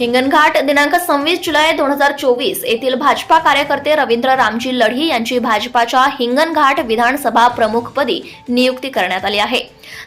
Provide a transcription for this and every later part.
हिंगणघाट दिनांक सव्वीस जुलै दोन हजार चोवीस येथील भाजपा कार्यकर्ते रवींद्र रामजी लढी यांची भाजपाच्या हिंगणघाट विधानसभा प्रमुखपदी नियुक्ती करण्यात आली आहे.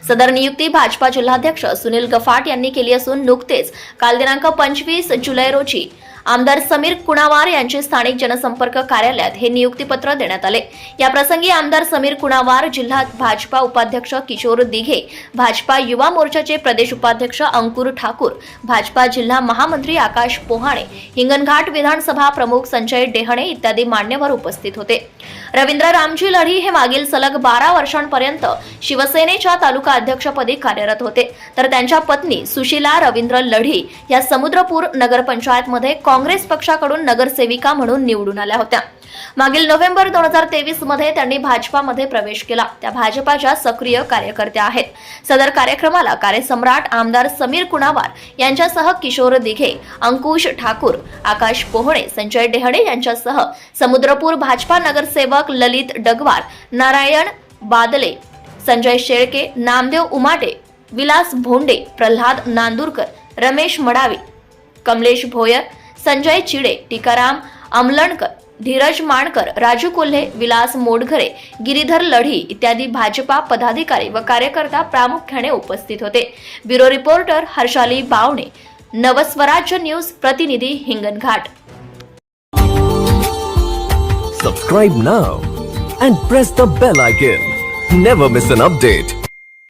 सदर नियुक्ती भाजपा जिल्हाध्यक्ष सुनील गफाट यांनी केली असून नुकतेच काल दिनांक पंचवीस जुलै रोजी आमदार समीर कुणावार यांचे स्थानिक जनसंपर्क कार्यालयात हे नियुक्तीपत्र देण्यात आले. याप्रसंगी आमदार समीर कुणावार जिल्हा भाजपा उपाध्यक्ष किशोर दिघे भाजपा युवा मोर्चाचे प्रदेश उपाध्यक्ष अंकुर ठाकूर भाजपा जिल्हा महामंत्री आकाश पोहाणे हिंगणघाट विधानसभा प्रमुख संजय डेहणे इत्यादी मान्यवर उपस्थित होते. रवींद्र रामजी लढी हे मागील सलग बारा वर्षांपर्यंत शिवसेनेच्या तालुका अध्यक्षपदी कार्यरत होते. तर त्यांच्या पत्नी सुशीला रवींद्र लढी या समुद्रपूर नगरपंचायतमध्ये काँग्रेस पक्षाकडून नगरसेविका म्हणून निवडून आल्या होत्या. मागील नोव्हेंबर दोन हजार तेवीसमध्ये त्यांनी भाजपामध्ये प्रवेश केला. त्या भाजपाच्या सक्रिय कार्यकर्त्या आहेत. सदर कार्यक्रमाला कार्यसम्राट आमदार समीर कुणावार यांच्यासह किशोर दिघे अंकुश ठाकूर आकाश पोहणे संजय डेहडे यांच्यासह समुद्रपूर भाजपा नगरसेवक ललित डगवार नारायण बादले संजय शेळके नामदेव उमाटे विलास भोंडे प्रल्हाद नांदूरकर रमेश मडावी कमलेश भोयर संजय चिडे टीकाराम अमलणकर धीरज माणकर राजू कोल्हे विलास मोडघरे गिरीधर लढी इत्यादी भाजपा पदाधिकारी व कार्यकर्ता प्रामुख्याने उपस्थित होते. Bureau reporter Harshali Bawane Navswarajya news प्रतिनिधी Hinganghat subscribe now and press the bell icon never miss an update